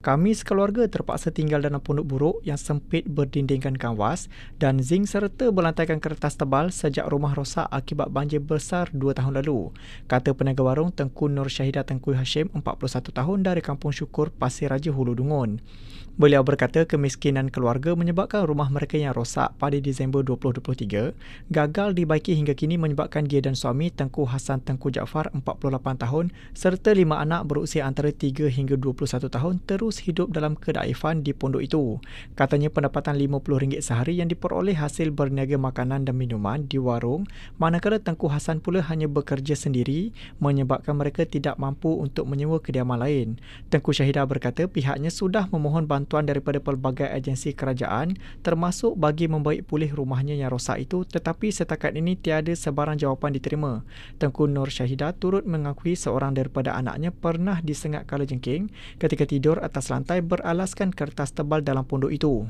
Kami sekeluarga terpaksa tinggal dalam pondok buruk yang sempit berdindingkan kanvas dan zinc serta berlantaikan kertas tebal sejak rumah rosak akibat banjir besar dua tahun lalu. Kata peniaga warung Tengku Nur Syahidah Tengku Hashim, 41 tahun dari Kampung Syukur, Pasir Raja, Hulu Dungun. Beliau berkata kemiskinan keluarga menyebabkan rumah mereka yang rosak pada Disember 2023 gagal dibaiki hingga kini menyebabkan dia dan suami Tengku Hasan Tengku Jaafar 48 tahun serta lima anak berusia antara 3 hingga 21 tahun terus hidup dalam kedaifan di pondok itu. Katanya pendapatan RM50 sehari yang diperoleh hasil berniaga makanan dan minuman di warung manakala Tengku Hasan pula hanya bekerja sendiri menyebabkan mereka tidak mampu untuk menyewa kediaman lain. Tengku Syahidah berkata pihaknya sudah memohon bantuan daripada pelbagai agensi kerajaan termasuk bagi membaik pulih rumahnya yang rosak itu tetapi setakat ini tiada sebarang jawapan diterima. Tengku Nur Syahidah turut mengakui seorang daripada anaknya pernah disengat kala jengking ketika tidur atas lantai beralaskan kertas tebal dalam pondok itu.